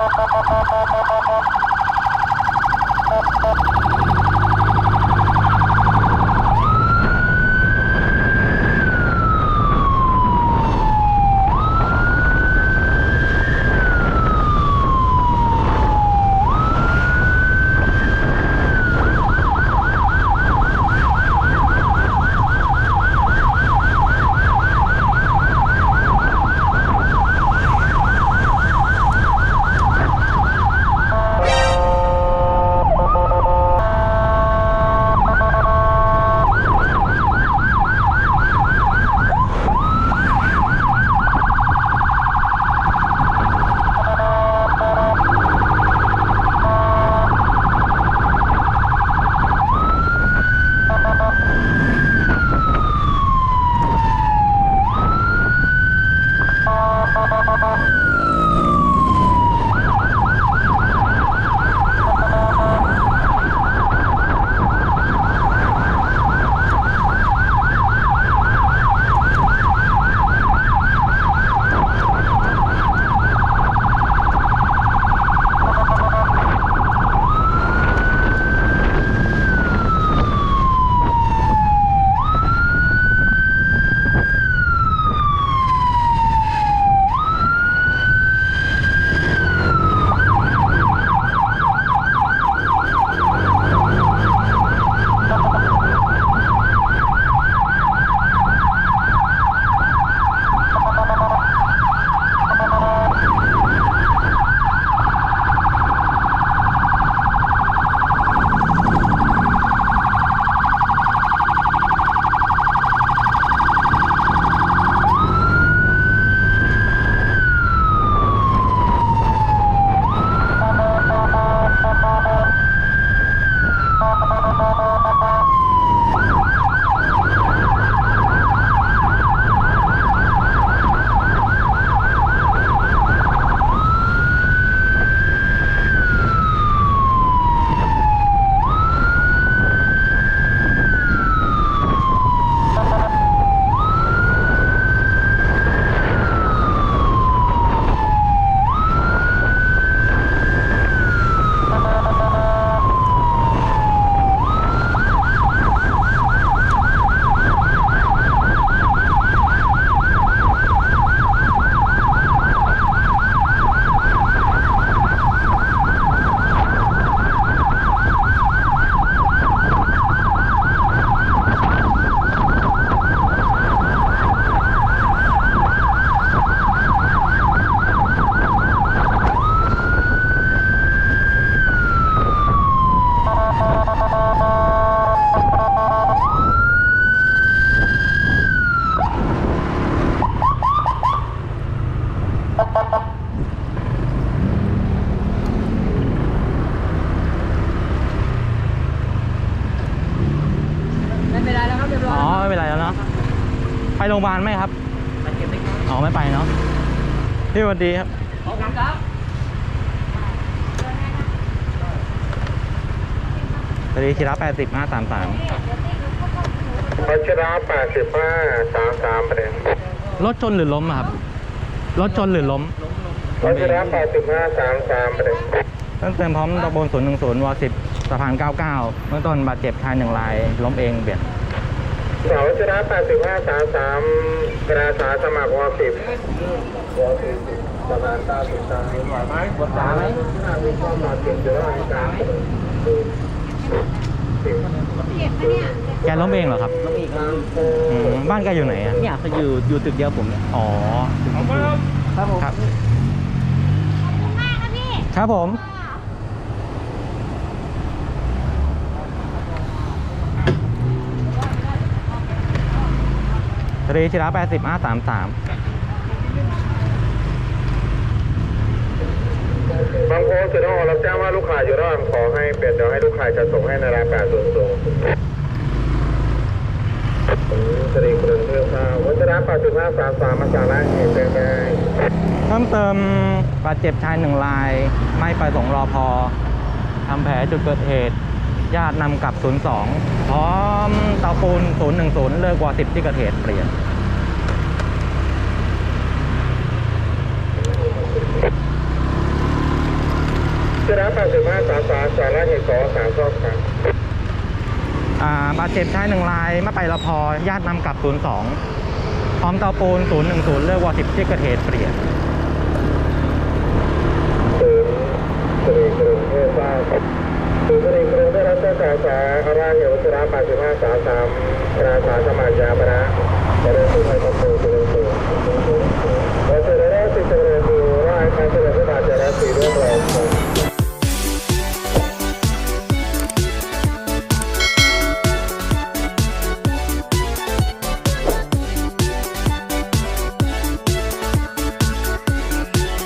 Ha ha ha! โรงพยาบาลไหมครับบาดเจ็บไหมครับอ๋อไม่ไปเนาะพี่สวัสดีครับขอบคุณครับสวัสดีชิระแปดสิบห้าสามสามพัชราแปดสิบห้าสามสามประเด็นรถชนหรือล้มอะครับ รถชนหรือล้มพัชราแปดสิบห้าสามสามประเด็นตั้งเติมพร้อมตะบนศูนย์หนึ่งศูนย์วสิบสะพานเก้าเก้าเมื่อต้นบาดเจ็บชายหนึ่งรายล้มเองเบียด สาวพัชราแปดสิบห้าสามสามกระสาสมัครวสิบวสิบประมาณเก้าสิบสามไหวไหมบทสามไหมมีความบาดเจ็บอยู่ระหว่างการสิบแกล้มเองเหรอครับน้องอีกครับอืมบ้านแกอยู่ไหนอะเนี่ยเขาอยู่อยู่ตึกเดียวผมเนี่ยอ๋อครับผมครับครับผม รีชิระแปดสิบห้าสามสามบางโพสต์สุดท้ายรับแจ้งว่าลูกค้าอยู่ระหว่างขอให้เปลี่ยนเดี๋ยวให้ลูกค้าจะส่งให้ในราคาส่วนสูงสรีคุณเพื่อนค่ะวัชระแปดสิบห้าสามสามมาจากร้านเหตุเป็นไงเพิ่มเติมบาดเจ็บชายหนึ่งราย ไม่ไปส่งรอพอทำแผลจุดเกิดเหตุ ญาตินำกลับ 02 พร้อมเตาปูน 010 เลิกกว่า10 ที่เกิดเหตุเปลี่ยนวัชระแปดสิบห้าสามสามจากร้านเหตุขอสามรอบครับอ่าบาดเจ็บชายหนึ่งรายไม่ไปรอพอญาตินำกลับ 02 พร้อมเตาปูน 010 เลิกกว่า10 ที่เกิดเหตุเปลี่ยนศูนย์สตรีกรุงเทพทราบศูนย์สต ตสสราเหวสุราปาสิมาสาสามราสาสมายาปนะเจริญสุขให้ความสุขเจริญสุขและเจริญสิเจริญสุขร่างกายเจริญสุขเจริญสีด้วยเรา